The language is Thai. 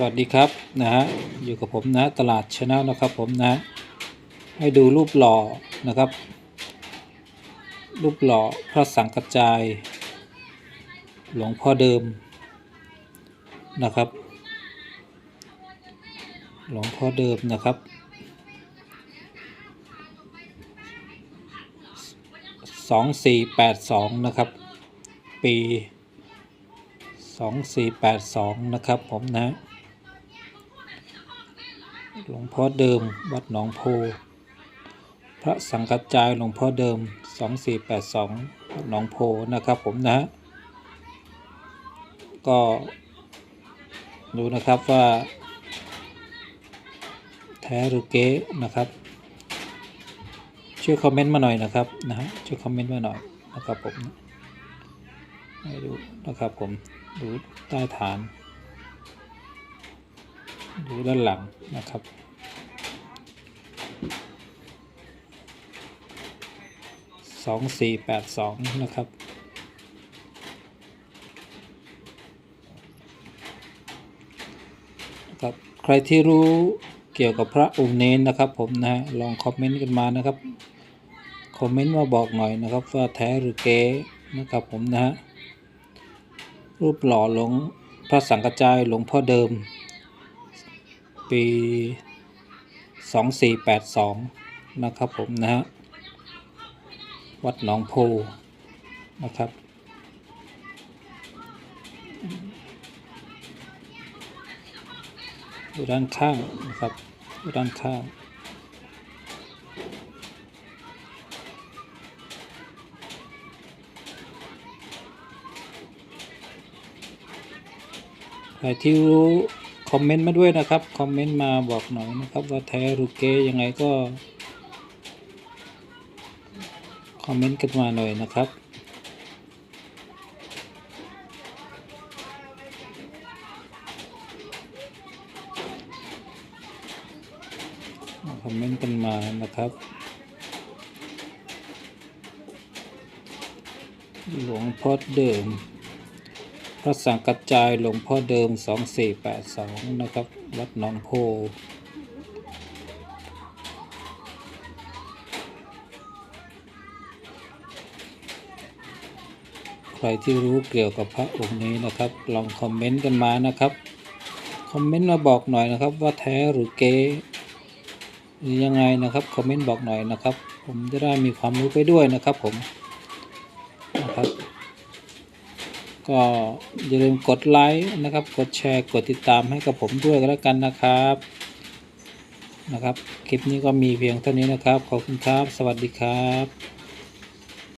สวัสดีครับนะฮะอยู่กับผมนะตลาดชาแนลนะครับผมนะ ให้ดูรูปหล่อนะครับ รูปหล่อพระสังกัจจาย หลวงพ่อเดิมนะครับ หลวงพ่อเดิมนะครับ สองสี่แปดสองนะครับ ปีสองสี่แปดสองนะครับผมนะ หลวงพ่อเดิม วัดหนองโพ พระสังกัจจายหลวงพ่อเดิมสองสี่แปดสองวัดหนองโพนะครับผมนะ ก็ดูนะครับว่า แท้หรือเก๊นะครับ ช่วยคอมเมนต์มาหน่อยนะครับนะฮะช่วยคอมเมนต์มาหน่อยนะครับผมดูนะครับผมดูใต้ฐาน ดูด้านหลังนะครับ สองสี่แปดสองนะครับครับใครที่รู้เกี่ยวกับพระองค์เน้นนะครับ ผมนะลองคอมเมนต์กันมานะครับ คอมเมนต์มาบอกหน่อยนะครับว่าแท้หรือเก๊นะครับผมนะฮะรูปหล่อหลวงพระสังกัจจายหลวงพ่อเดิม ปี 2482 นะครับผมนะฮะวัดหนองโพนะครับดูด้านข้างนะครับดูด้านข้างใครที่รู้ คอมเมนต์มาด้วยนะครับ คอมเมนต์มาบอกหน่อยนะครับ ว่าแท้หรือเก๊ยังไงก็ คอมเมนต์กันมาหน่อยนะครับคอมเมนต์กันมานะครับหลวงพ่อเดิม พระสังกัจจายหลวงพ่อเดิม 2482 นะครับ วัดหนองโพใครที่รู้เกี่ยวกับพระองค์นี้นะครับ ลองคอมเมนต์กันมานะครับ คอมเมนต์มาบอกหน่อยนะครับ ว่าแท้หรือเก๊หรือยังไงนะครับ คอมเมนต์บอกหน่อยนะครับ ผมจะได้มีความรู้ไปด้วยนะครับผมนะครับ ก็อย่าลืมกดไลค์นะครับ กดแชร์ กดติดตามให้กับผมด้วยก็แล้วกันนะครับ นะครับ คลิปนี้ก็มีเพียงเท่านี้นะครับ ขอบคุณครับ สวัสดีครับ